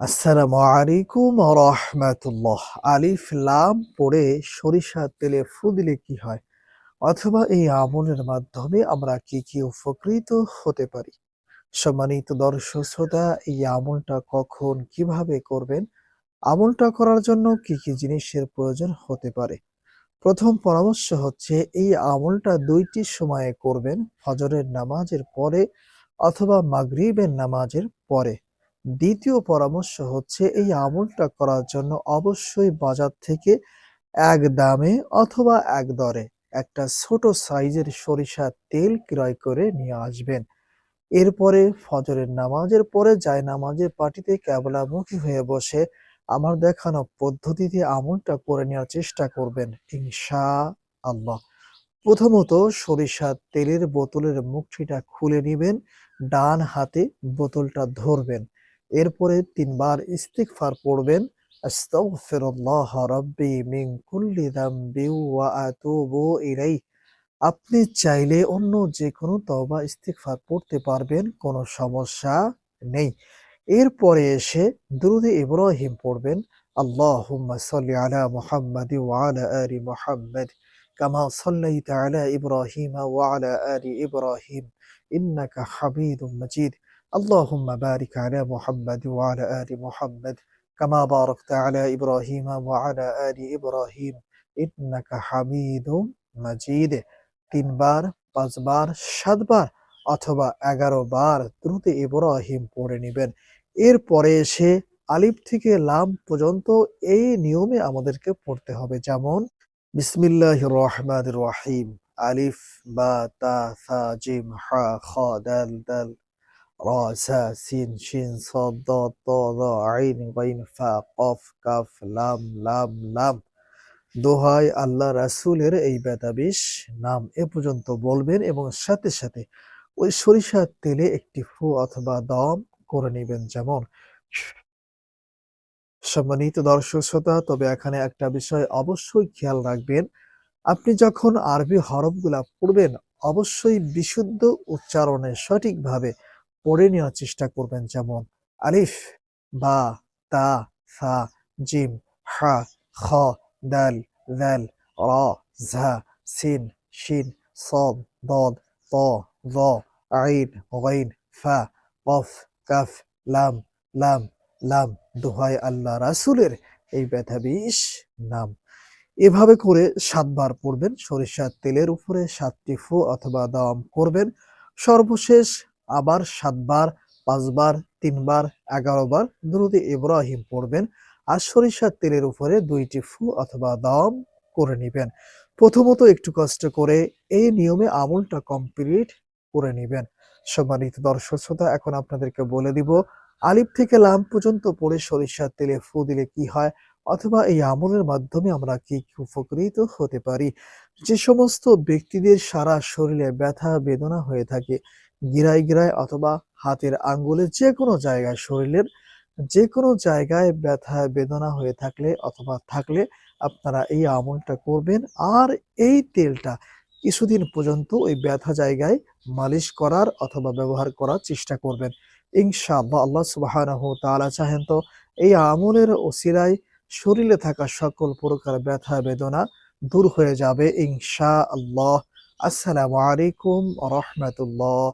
আসসালামু আলাইকুম রহমাতুল্লাহ। আলিফ লাম পড়ে সরিষার তেলে ফু দিলে কি হয়? অথবা এই আমলের মাধ্যমে আমরা কি কি উপকৃত হতে পারি? সম্মানিত দর্শক শ্রোতা, এই আমলটা কখন কীভাবে করবেন? আমলটা করার জন্য কি কি জিনিসের প্রয়োজন হতে পারে? প্রথম পরামর্শ হচ্ছে, এই আমলটা দুইটি সময়ে করবেন, ফজরের নামাজের পরে অথবা মাগরিবের নামাজের পরে। দ্বিতীয় পরামর্শ হচ্ছে এই আমলটা করার জন্য অবশ্যই বাজার থেকে এক দামে অথবা এক দরে একটা ছোট সাইজের সরিষার তেল ক্রয় করে নিয়ে আসবেন। এরপরে ফজরের নামাজের পরে যায় নামাজের পাটিতে ক্যাবলামুখী হয়ে বসে আমার দেখানো পদ্ধতিতে আমলটা করে নেওয়ার চেষ্টা করবেন ইনশা আল্লাহ প্রথমত সরিষার তেলের বোতলের মুখটিটা খুলে নেবেন, ডান হাতে বোতলটা ধরবেন। এরপরে তিনবার ইস্তিগফার পড়বেন, আস্তাগফিরুল্লাহ রাব্বি মিন কুল্লি যামবি ওয়া আতুবু ইলাইহি। আপনি চাইলে অন্য যে কোনো তওবা ইস্তিগফার পড়তে পারবেন, কোনো সমস্যা নেই। এরপরে এসে দুরুদে ইব্রাহিম পড়বেন, আল্লাহুম্মা সাল্লি আলা মুহাম্মাদি ওয়া আলা আলি মুহাম্মাদ, কামা সাল্লাইতা আলা ইব্রাহিম ওয়া আলা আলি ইব্রাহিম, ইন্নাকা হামিদুম মাজিদ। اللهم بارك على محمد وعلى آل محمد كما باركت على إبراهيم وعلى آل إبراهيم إنك حميد مجيد তিনবার পাঁচবার সাতবার অথবা এগারো বার দ্রুত ইব্রাহিম পড়ে নেবেন এরপরে এসে আলিফ থেকে লাম পর্যন্ত এই নিয়মে আমাদেরকে পড়তে হবে যেমন বিসমিল্লাহ রহমান রহিম আলিফ বা তা সা জিম হা খ দাল দাল রসা সিন শিন সদ ত দ আইন গাইন ফা কফ কাফ লাম লাম লাম দোহাই আল্লাহ রাসুলের এই বেতাবিশ নাম এ পর্যন্ত বলবেন এবং সাথে সাথে ওই সরিষার তেলে একটি ফু অথবা দম করে নেবেন। যেমন সম্মানিত দর্শক শ্রোতা, তবে এখানে একটা বিষয় অবশ্যই খেয়াল রাখবেন। আপনি যখন আরবি হরফগুলা পড়বেন, অবশ্যই বিশুদ্ধ উচ্চারণে সঠিকভাবে পড়ে নেওয়ার চেষ্টা করবেন যেমন আলিফ বা তা সা জিম হা খ দাল ذال را ঝা সিন শিন صاد ضاد طا ظا عين غين ফা কফ কাফ লাম লাম লাম দোহাই আল্লাহ রাসূলের এই বেতাবিশ নাম এভাবে করে সাতবার পড়বেন সরিষার তেলের উপরে সাতটি ফু অথবা দম করবেন সর্বশেষ আবার সাতবার, পাঁচবার, তিনবার এগারো বার দুরুদে ইব্রাহিম পড়বেন আর সরিষার তেলের উপরে দুইটি ফু অথবা দম করে নেবেন। প্রথমত একটু কষ্ট করে এই নিয়মে আমলটা কমপ্লিট করে নেবেন। সম্মানিত দর্শক শ্রোতা, এখন আপনাদেরকে বলে দিব, আলিফ থেকে লাম পর্যন্ত পড়ে সরিষার তেলে ফু দিলে কি হয় অথবা এই আমলের মাধ্যমে আমরা কি উপকৃত হতে পারি? যে সমস্ত ব্যক্তিদের সারা শরীরে ব্যথা, বেদনা হয়ে থাকে গিরায় গিরায় অথবা হাতের আঙ্গুলে যে কোনো জায়গায় শরীরের যে কোনো জায়গায় ব্যথা বেদনা হয়ে থাকলে অথবা থাকলে আপনারা এই আমলটা করবেন। আর এই তেলটা কিছুদিন পর্যন্ত ওই ব্যথা জায়গায় মালিশ করার অথবা ব্যবহার করার চেষ্টা করবেন। ইনশাআল্লাহ আল্লাহ সুবহানাহু তাআলা চাহেন তো এই আমলের ওসিলায় শরীরে থাকা সকল প্রকার ব্যথা, বেদনা দূর হয়ে যাবে ইনশা আল্লাহ আসসালামু আলাইকুম রহমতুল্লাহ।